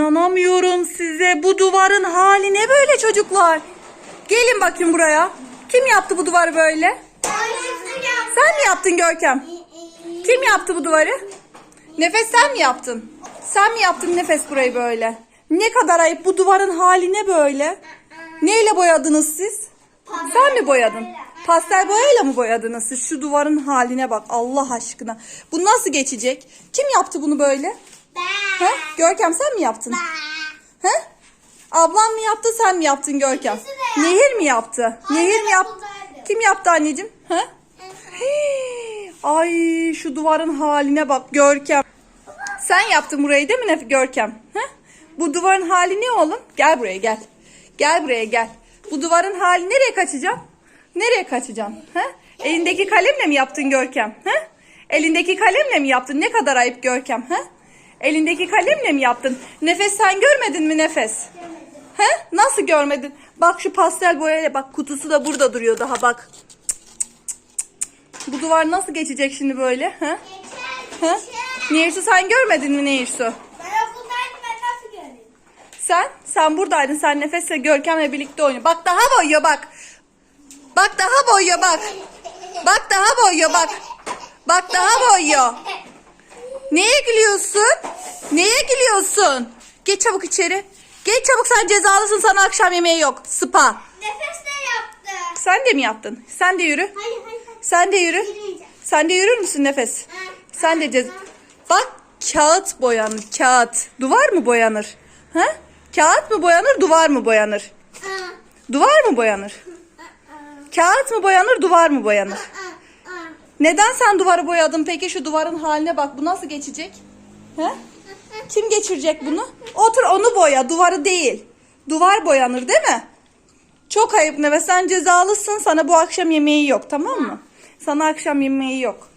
İnanamıyorum size. Bu duvarın hali ne böyle çocuklar? Gelin bakayım buraya. Kim yaptı bu duvarı böyle? Sen mi yaptın Görkem? Kim yaptı bu duvarı? Nefes sen mi yaptın? Sen mi yaptın Nefes burayı böyle? Ne kadar ayıp bu duvarın hali ne böyle? Neyle boyadınız siz? Sen mi boyadın? Pastel boyayla mı boyadınız siz? Şu duvarın haline bak Allah aşkına. Bu nasıl geçecek? Kim yaptı bunu böyle? He? Görkem sen mi yaptın? He? Ablam mı yaptı sen mi yaptın Görkem? Nehir mi yaptı? Hayır, Nehir mi yaptı? Kim yaptı anneciğim? He? Hii, Ay şu duvarın haline bak Görkem. Sen yaptın burayı değil mi Nef- Görkem? He? Bu duvarın hali ne oğlum? Gel buraya gel. Gel buraya gel. Bu duvarın hali nereye kaçacaksın? Nereye kaçacaksın? He? Elindeki kalemle mi yaptın Görkem? He? Elindeki kalemle mi yaptın? Ne kadar ayıp Görkem. He? Elindeki kalemle mi yaptın? Nefes sen görmedin mi Nefes? He? Nasıl görmedin? Bak şu pastel boyayla bak kutusu da burada duruyor daha bak. Bu duvar nasıl geçecek şimdi böyle? He? He? Nehirsu sen görmedin mi Nehirsu? Ben okuldaydım ben nasıl göreyim? Sen? Sen buradaydın. Sen Nefes'le Görkem'le birlikte oynuyor. Bak daha boyuyor bak. Bak daha boyuyor bak. Bak daha boyuyor bak. Bak daha boyuyor. Neye gülüyorsun? Neye gülüyorsun? Geç çabuk içeri. Geç çabuk sen cezalısın sana akşam yemeği yok. Spa. Nefes de yaptı. Sen de mi yaptın? Sen de yürü. Hayır hayır hayır. Sen de yürü. Sen de yürür müsün Nefes? Ha, Sen de cez... Bak kağıt boyanır kağıt. Duvar mı boyanır? Ha? Kağıt mı boyanır duvar mı boyanır? Ha, Duvar mı boyanır? ha, Kağıt mı boyanır duvar mı boyanır? ha. Neden sen duvarı boyadın peki şu duvarın haline bak bu nasıl geçecek? He? Kim geçirecek bunu? Otur onu boya duvarı değil. Duvar boyanır değil mi? Çok ayıp Neve sen cezalısın sana bu akşam yemeği yok tamam mı? Sana akşam yemeği yok.